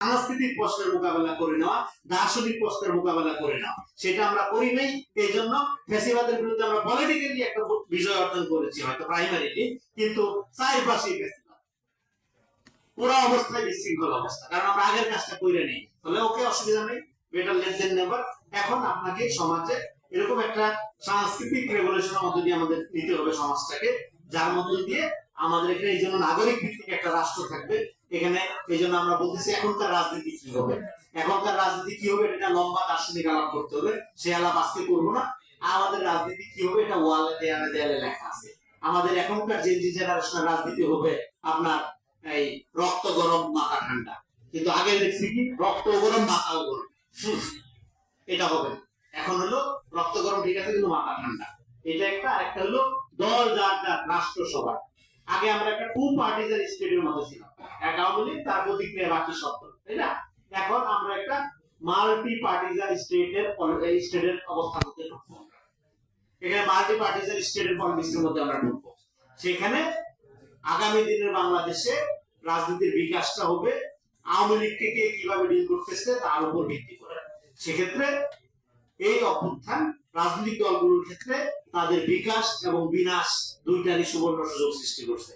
সাংস্কৃতিক প্রশ্নের মোকাবেলা করে নেওয়া, দার্শনিক প্রশ্নের মোকাবেলা করে নেওয়া। সেটা আমরা করি নাই এই জন্য ফ্যাসিবাদের বিরুদ্ধে আমরা পলিটিক্যালি একটা বিজয় অর্জন করেছি, হয়তো প্রাইমারিলি কিন্তু চারিপাশেই ফ্যাসিবাদ পুরো অবস্থায় বিশৃঙ্খল অবস্থা, কারণ আমরা আগের কাজটা করে নেই। তাহলে ওকে অসুবিধা নেই বেটার এখন আপনাকে সমাজে এরকম একটা সাংস্কৃতিক রেভলিউশনের দিয়ে আমাদের নিতে হবে সমাজটাকে, যার মধ্য দিয়ে আমাদের এখানে এই জন্য নাগরিক ভিত্তিক একটা রাষ্ট্র থাকবে। এখানে এই জন্য আমরা বলতেছি এখনকার রাজনীতি কি হবে? এখনকার রাজনীতি কি হবে? এটা লম্বা দার্শনিক আলাপ করতে হবে। সে আলাপ আজকে করব না। আমাদের রাজনীতি কি হবে? এটা ওয়ালে দেয়ালে দেয়ালে লেখা আছে। আমাদের এখনকার যে জেনারেশনের রাজনীতি হবে আপনার এই রক্ত গরম, মাথা ঠান্ডা। কিন্তু আগে দেখছি কি? রক্ত গরম মাথাও গরম। এটা হবে। এখন হলো রক্ত গরম ঠিক আছে, কিন্তু মাথা ঠান্ডা। এটা একটা আর একটা হলো দল যার যার রাষ্ট্র সভা আগে আমরা একটা টু পার্টিজান স্টেটের মধ্যে ছিলাম। এক আওয়ামী লীগ তার প্রতিক্রিয়া বাকি দল, তাই না? এখন আমরা একটা মাল্টি পার্টিজান স্টেটের স্টেটের অবস্থান হতে এখানে মাল্টি পার্টিজান স্টেটের পলিটিক্সের মধ্যে আমরা ঢুকবো। সেখানে আগামী দিনের বাংলাদেশে রাজনীতির বিকাশটা হবে আওয়ামী লীগকে কে কীভাবে ডিল করতেছে তার উপর ভিত্তি করে। সেক্ষেত্রে এই অভ্যুত্থান রাজনৈতিক দলগুলোর ক্ষেত্রে তাদের বিকাশ এবং বিনাশ দুইটারই সুবর্ণ সুযোগ সৃষ্টি করছে।